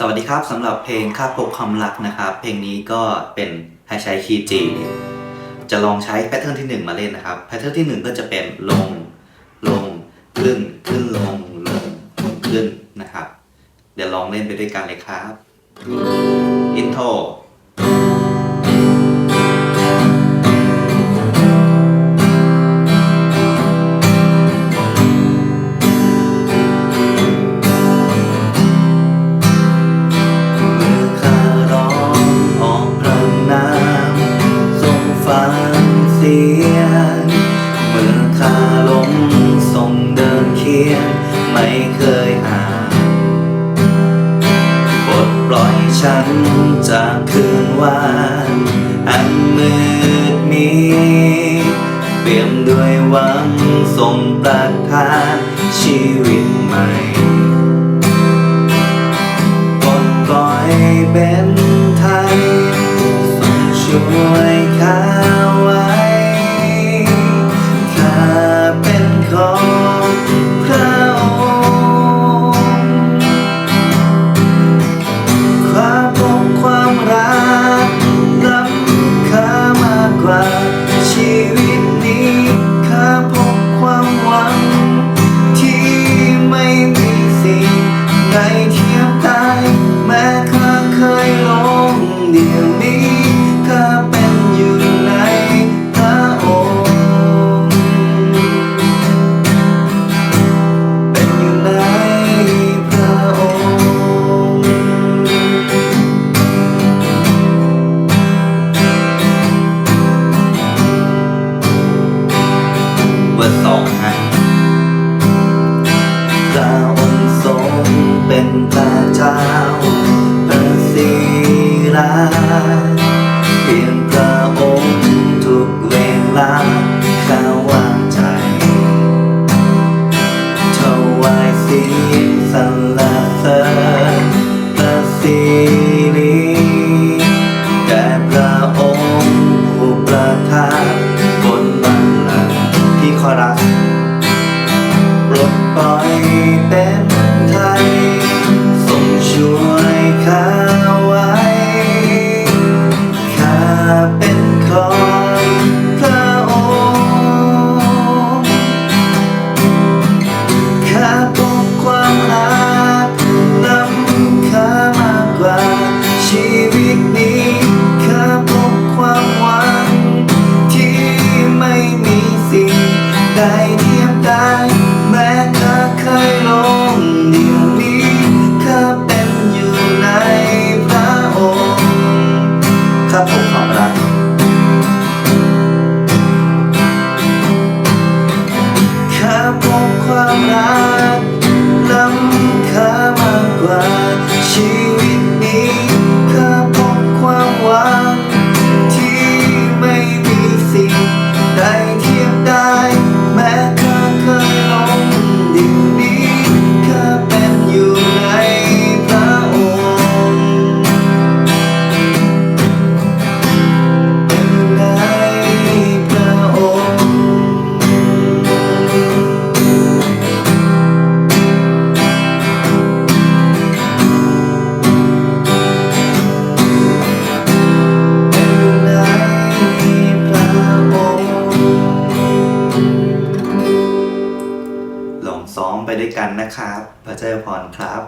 สวัสดีครับสำหรับเพลงค่าพบความรักนะครับ เพลงนี้ก็เป็นให้ใช้คีย์ G จะลองใช้แพทเทิร์นที่ 1 มาเล่นนะครับ แพทเทิร์นที่ 1 ก็จะเป็นลง ลง ขึ้น ขึ้นลง ลงขึ้นนะครับ เดี๋ยวลองเล่นไปด้วยกันเลยครับ อินโทร ส่งเดินเคียงไม่เคยห่างปลดปล่อยฉันจากคืนวานอันมืดมิดเปี่ยมด้วยหวังส่งประทานชีวิตใหม่ เพียงพระองค์ทุกเวลาข้าวางใจถวายเสียงสรรเสริญพระสิริแด่พระองค์ผู้ประทานบนบัลลังก์ที่คอรัสปลดปล่อยเป็น ไปด้วยกันนะครับ พระเจ้าพรครับ